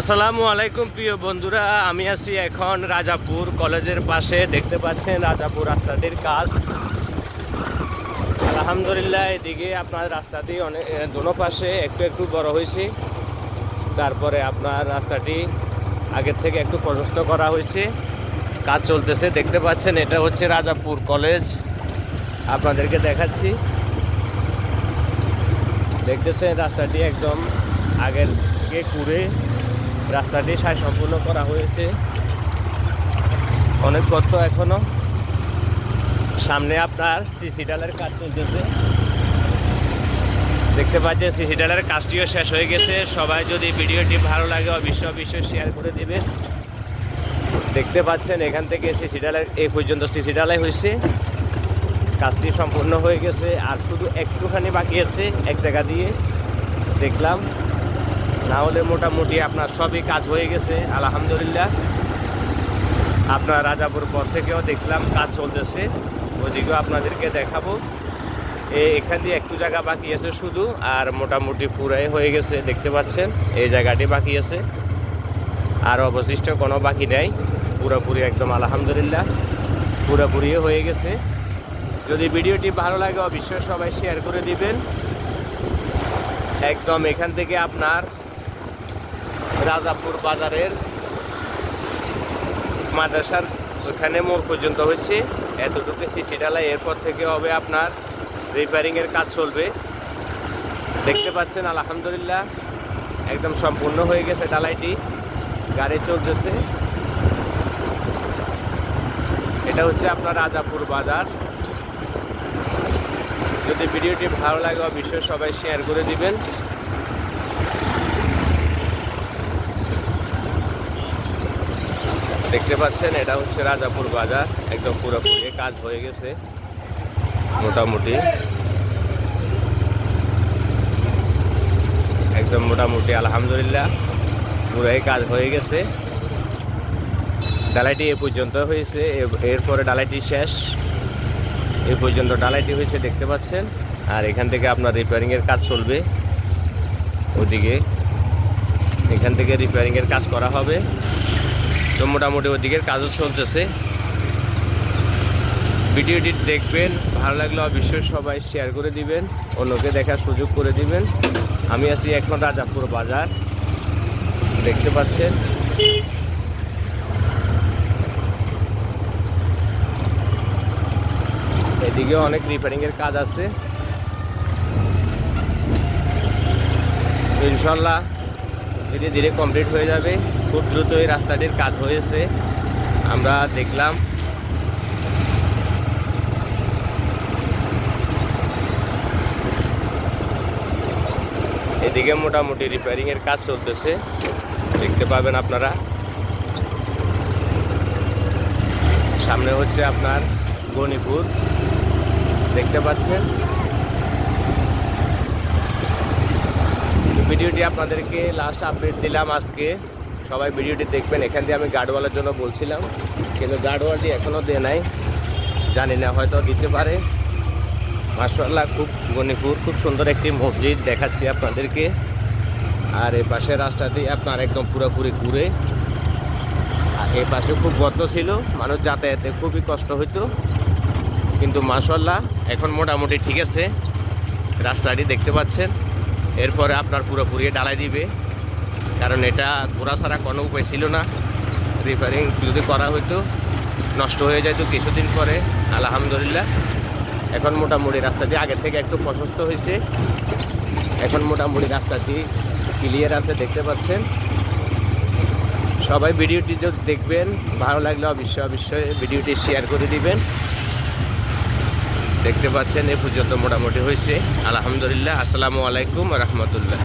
আসসালামু আলাইকুম, প্রিয় বন্ধুরা। আমি আছি এখন রাজাপুর কলেজের পাশে। দেখতে পাচ্ছেন রাজাপুর রাস্তাটির কাজ। আলহামদুলিল্লাহ, এদিকে আপনার রাস্তাটি অনেক দোনো পাশে একটু একটু বড় হয়েছে। তারপরে আপনার রাস্তাটি আগের থেকে একটু প্রশস্ত করা হয়েছে। কাজ চলতেছে। দেখতে পাচ্ছেন, এটা হচ্ছে রাজাপুর কলেজ। আপনাদেরকে দেখাচ্ছি। দেখতেছেন, রাস্তাটি একদম আগের থেকে কুড়ে। রাস্তাটি সায় সম্পূর্ণ করা হয়েছে। অনেক গর্ত এখনও। সামনে আপনার সিসি ডালের কাজ চলতেছে। দেখতে পাচ্ছেন সিসি ডালের কাজটিও শেষ হয়ে গেছে। সবাই যদি ভিডিওটি ভালো লাগে, অবশ্যই অবশ্যই শেয়ার করে দেবেন। দেখতে পাচ্ছেন, এখান থেকে সিসি ডালের এই পর্যন্ত সিসি ডালাই হয়েছে। কাজটি সম্পূর্ণ হয়ে গেছে, আর শুধু একটুখানি বাকি আছে, এক জায়গা দিয়ে। দেখলাম। না হলে মোটামুটি আপনার সবই কাজ হয়ে গেছে, আলহামদুলিল্লাহ। আপনার রাজাপুর পর থেকেও দেখলাম কাজ চলতেছে, ওদিকেও আপনাদেরকে দেখাবো। এখান দিয়ে একটু জায়গা বাকি আছে শুধু, আর মোটামুটি পুরাই হয়ে গেছে, দেখতে পাচ্ছেন, এই জায়গাটি বাকি আছে। আর অবশিষ্ট কোনো বাকি নেই, পুরোপুরি একদম আলহামদুলিল্লাহ পুরোপুরি হয়ে গেছে। যদি ভিডিওটি ভালো লাগে, অবশ্যই সবাই শেয়ার করে দিবেন। একদম এখান থেকে আপনার রাজাপুর বাজারের মাদ্রাসার ওখানে মোড় পর্যন্ত হচ্ছে এতটুকু সিসি ডালাই এরপর থেকে হবে আপনার রিপেয়ারিংয়ের কাজ চলবে। দেখতে পাচ্ছেন, আলহামদুলিল্লাহ, একদম সম্পূর্ণ হয়ে গেছে ডালাইটি গাড়ি চলতেছে। এটা হচ্ছে আপনার রাজাপুর বাজার। যদি ভিডিওটি ভালো লাগে, অবশ্যই সবাই শেয়ার করে দিবেন। দেখতে পাচ্ছেন, এটা হচ্ছে রাজাপুর বাজার, একদম পুরোপুরি কাজ হয়ে গেছে, মোটামুটি। একদম মোটামুটি, আলহামদুলিল্লাহ পুরাই কাজ হয়ে গেছে। ডালাইটি এ পর্যন্ত হয়েছে এরপরে ডালাইটি শেষ। এ পর্যন্ত ডালাইটি হয়েছে, দেখতে পাচ্ছেন। আর এখান থেকে আপনার রিপেয়ারিংয়ের কাজ চলবে। ওদিকে এখান থেকে রিপেয়ারিংয়ের কাজ করা হবে। তো মোটামুটি ওদিকের কাজও চলতেছে। ভিডিওটি দেখবেন, ভালো লাগলে অবশ্যই সবাই শেয়ার করে দিবেন, অন্যকে দেখার সুযোগ করে দিবেন। আমি আছি এখন রাজাপুর বাজার, দেখতে পাচ্ছেন। এদিকেও অনেক রিপেয়ারিংয়ের কাজ আছে। ইনশাল্লাহ ধীরে ধীরে কমপ্লিট হয়ে যাবে। খুব দ্রুত এই রাস্তাটির কাজ হয়েছে। আমরা দেখলাম। এদিকে মোটামুটি রিপেয়ারিংয়ের কাজ চলতেছে। দেখতে পাবেন আপনারা। সামনে হচ্ছে আপনার গণিপুর। দেখতে পাচ্ছেন? ভিডিওটি আপনাদেরকে লাস্ট আপডেট দিলাম আজকে। সবাই ভিডিওটি দেখবেন। এখান দিয়ে আমি গার্ডওয়ালের জন্য বলছিলাম। কিন্তু গার্ডওয়ালটি এখনও দেয় নাই। জানি না, হয়তো দিতে পারে। মার্শাল্লাহ খুব গণিপুর, খুব সুন্দর একটি মসজিদ দেখাচ্ছি আপনাদেরকে। আর এই পাশে রাস্তাটি আপনার একদম পুরোপুরি ঘুরে। আর এই পাশে খুব গর্ত ছিল। মানুষ যাতায়াতে খুবই কষ্ট হইতো। কিন্তু মাশাল্লাহ এখন মোটামুটি ঠিক আছে। রাস্তাটি দেখতে পাচ্ছেন। এরপরে আপনার পুরোপুরি ডালাই দিবে। কারণ এটা ঘোরা ছাড়া কোনো উপায় ছিল না। রিপেয়ারিং যদি করা হইতো, নষ্ট হয়ে যেত কিছুদিন পরে, আলহামদুলিল্লাহ। এখন মোটামুটি রাস্তাটি আগের থেকে একটু প্রশস্ত হয়েছে। এখন মোটামুটি রাস্তাটি ক্লিয়ার আছে, দেখতে পাচ্ছেন। সবাই ভিডিওটি যদি দেখবেন, ভালো লাগলে অবশ্যই অবশ্যই ভিডিওটি শেয়ার করে দিবেন। দেখতে পাচ্ছেন এ পর্যন্ত মোটামুটি হয়েছে। আলহামদুলিল্লাহ আসসালামু আলাইকুম রহমতুল্লাহ।